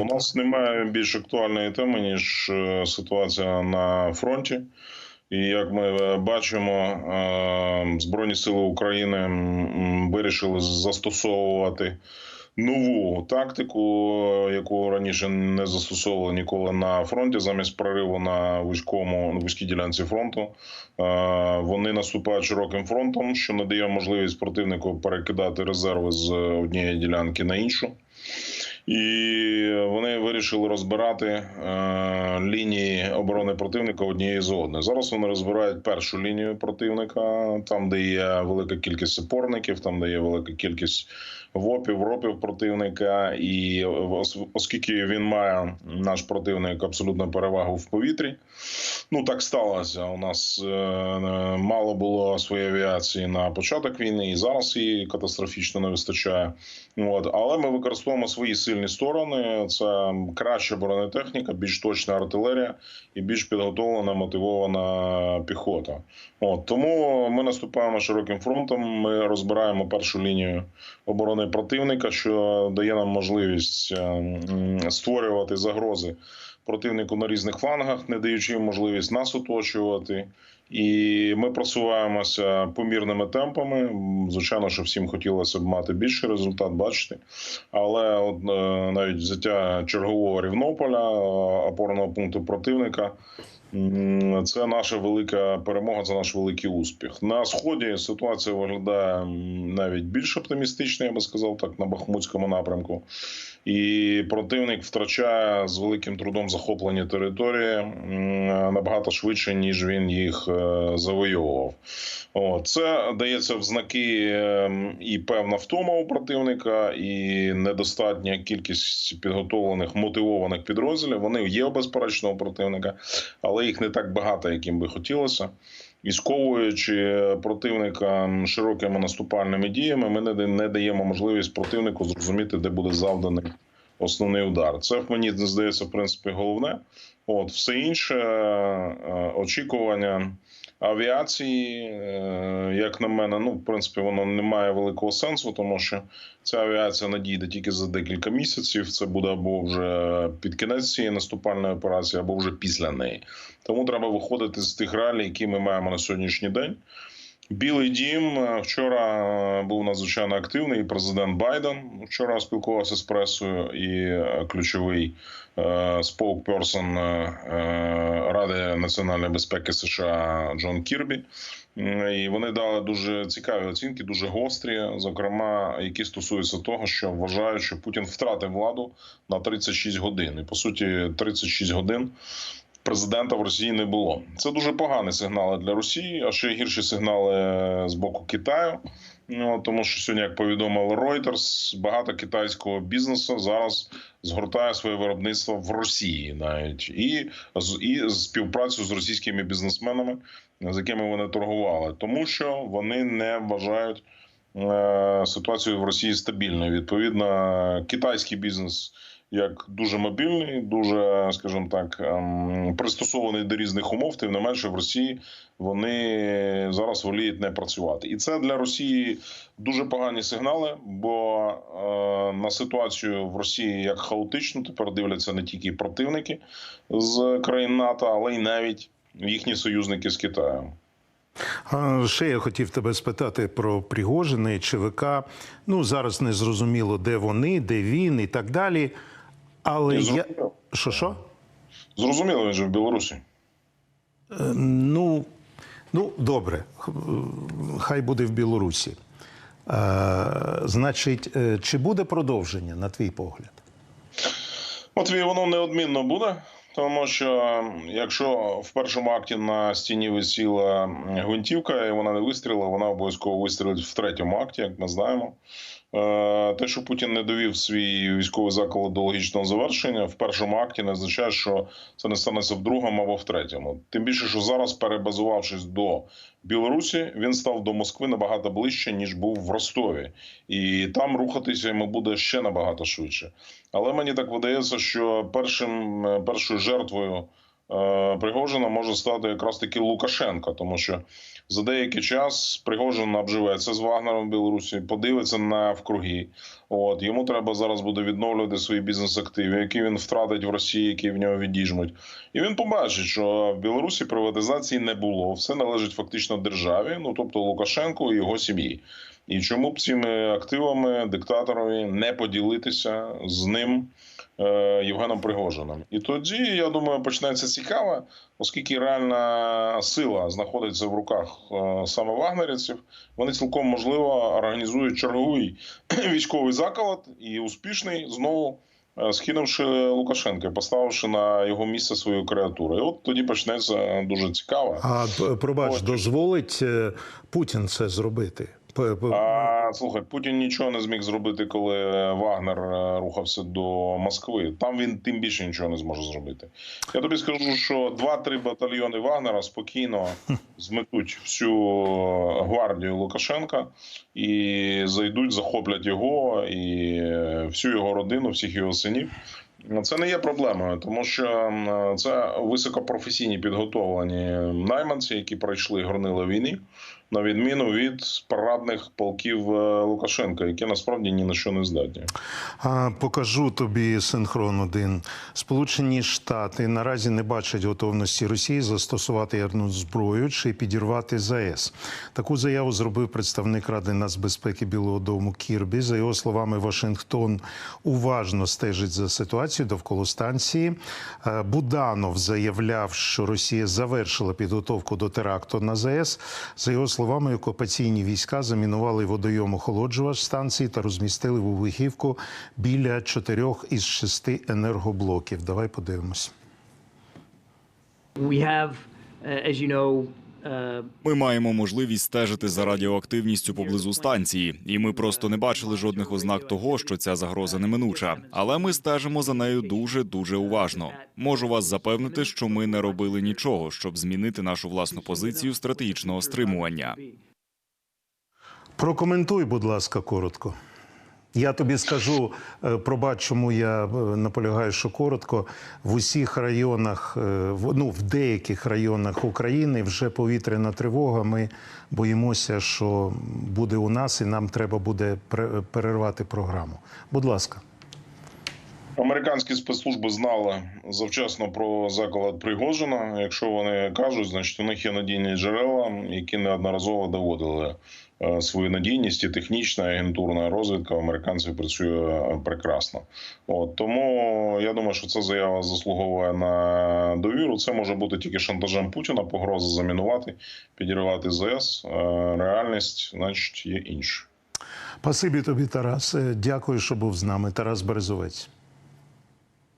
У нас немає більш актуальної теми, ніж е, ситуація на фронті. І як ми е, бачимо, е, Збройні Сили України вирішили застосовувати нову тактику, яку раніше не застосовували ніколи на фронті. Замість прориву на вузькому на вузькій ділянці фронту. Вони наступають широким фронтом, що надає можливість противнику перекидати резерви з однієї ділянки на іншу. І вони вирішили розбирати е, лінії оборони противника однієї з одної. Зараз вони розбирають першу лінію противника, там, де є велика кількість опорників, там де є велика кількість вопів, ропів противника. І оскільки він має наш противник абсолютну перевагу в повітрі, ну так сталося. У нас е, мало було своєї авіації на початок війни, і зараз її катастрофічно не вистачає. От, але ми використовуємо свої сильні сторони. Це краща бронетехніка, більш точна артилерія і більш підготовлена, мотивована піхота. От тому ми наступаємо широким фронтом. Ми розбираємо першу лінію оборони противника, що дає нам можливість е, створювати загрози противнику на різних флангах, не даючи їм можливість нас оточувати. І ми просуваємося помірними темпами. Звичайно, що всім хотілося б мати більший результат, бачити. Але от, е, навіть взяття чергового Рівнополя, е, опорного пункту противника. Це наша велика перемога, це наш великий успіх. На сході ситуація виглядає навіть більш оптимістично, я би сказав так, на Бахмутському напрямку. І противник втрачає з великим трудом захоплені території набагато швидше, ніж він їх е, завойовував. О, це дається в знаки ем, і певна втома у противника, і недостатня кількість підготовлених мотивованих підрозділів. Вони є безперечно у противника, але їх не так багато, яким би хотілося. І сковуючи противника широкими наступальними діями, ми не даємо можливість противнику зрозуміти, де буде завданий основний удар. Це мені здається, в принципі, головне. От все інше е, очікування авіації, е, як на мене, ну в принципі, воно не має великого сенсу, тому що ця авіація надійде тільки за декілька місяців. Це буде або вже під кінець цієї наступальної операції, або вже після неї. Тому треба виходити з тих реалій, які ми маємо на сьогоднішній день. Білий дім е, вчора е, був надзвичайно активний. І президент Байден вчора спілкувався з пресою, і е, ключовий споукперсон Ради національної безпеки США Джон Кірбі. І вони дали дуже цікаві оцінки, дуже гострі, зокрема, які стосуються того, що вважають, що Путін втратив владу на 36 годин. І по суті, 36 годин президента в Росії не було. Це дуже погані сигнали для Росії, а ще гірші сигнали з боку Китаю. Ну тому що сьогодні, як повідомили Reuters, багато китайського бізнесу зараз згортає своє виробництво в Росії, навіть і і співпрацю з російськими бізнесменами, з якими вони торгували, тому що вони не вважають е, ситуацію в Росії стабільною. Відповідно, китайський бізнес як дуже мобільний, дуже, скажімо так, ем, пристосований до різних умов. Тим не менше, в Росії вони зараз воліють не працювати, і це для Росії дуже погані сигнали. Бо е, на ситуацію в Росії як хаотично тепер дивляться не тільки противники з країн НАТО, але й навіть їхні союзники з Китаю. А ще я хотів тебе спитати про Пригожина і ЧВК. Ну зараз не зрозуміло, де вони, де він і так далі. Але я що що? Зрозуміло, він же в Білорусі. Е, Ну, ну добре, хай буде в Білорусі. Е, значить, е, чи буде продовження, на твій погляд? Матвій, воно неодмінно буде, тому що якщо в першому акті на стіні висіла гвинтівка і вона не вистрілила, вона обов'язково вистрілить в третьому акті, як ми знаємо. Е, Те, що Путін не довів свій військовий заклад до логічного завершення, в першому акті не означає, що це не станеться в другому або в третьому. Тим більше, що зараз, перебазувавшись до Білорусі, він став до Москви набагато ближче, ніж був в Ростові, і там рухатися йому буде ще набагато швидше. Але мені так видається, що першим першою жертвою е, Пригожина може стати якраз таки Лукашенка, тому що за деякий час Пригожин обживеться з Вагнером в Білорусі, подивиться на вкруги. От йому треба зараз буде відновлювати свої бізнес-активи, які він втратить в Росії, які в нього відіжмуть. І він побачить, що в Білорусі приватизації не було. Все належить фактично державі, ну тобто Лукашенку і його сім'ї. І чому б цими активами диктаторові не поділитися з ним е, Євгеном Пригожиним? І тоді я думаю, почнеться цікаво, оскільки реальна сила знаходиться в руках е, саме вагнерівців. Вони цілком можливо організують черговий військовий заколот і успішний знову. е, Скинувши Лукашенка, поставивши на його місце свою креатуру, і от тоді почнеться дуже цікаво. А пробач, дозволить е, Путін це зробити? Слухай, Путін нічого не зміг зробити, коли Вагнер е, рухався до Москви. Там він тим більше нічого не зможе зробити. Я тобі скажу, що 2-3 батальйони Вагнера спокійно зметуть всю гвардію Лукашенка і зайдуть, захоплять його і е, всю його родину, всіх його синів. Це не є проблемою, тому що це високопрофесійні підготовлені найманці, які пройшли горнила війни, на відміну від парадних полків е, Лукашенка, які насправді ні на що не здатні. Покажу тобі синхрон один. Сполучені Штати наразі не бачать готовності Росії застосувати ядерну зброю чи підірвати ЗАЕС. Таку заяву зробив представник Ради нацбезпеки Білого Дому Кірбі. За його словами, Вашингтон уважно стежить за ситуацією довкола станції. Е, Буданов заявляв, що Росія завершила підготовку до теракту на ЗАЕС. За його словами, окупаційні війська замінували водойом охолоджувач станції та розмістили вуглехівку біля чотирьох із шести енергоблоків. Давай подивимось. We have, uh, as you know, Ми маємо можливість стежити за радіоактивністю поблизу станції, і ми просто не бачили жодних ознак того, що ця загроза неминуча. Але ми стежимо за нею дуже дуже уважно. Можу вас запевнити, що ми не робили нічого, щоб змінити нашу власну позицію стратегічного стримування. Прокоментуй, будь ласка, коротко. Я тобі скажу, е, пробач, чому я е, наполягаю, що коротко. В усіх районах, е, ну в деяких районах України вже повітряна тривога. Ми боїмося, що буде у нас, і нам треба буде перервати програму. Будь ласка. Американські спецслужби знали завчасно про заколот Пригожина. Якщо вони кажуть, значить у них є надійні джерела, які неодноразово доводили е, свою надійність і технічна і агентурна розвідка американців працює е, прекрасно. От тому я думаю, що ця заява заслуговує на довіру. Це може бути тільки шантажем Путіна, погроза замінувати, підірвати ЗС. Е, Реальність, значить, є інша. Спасибі тобі, Тарас. Дякую, що був з нами. Тарас Березовець.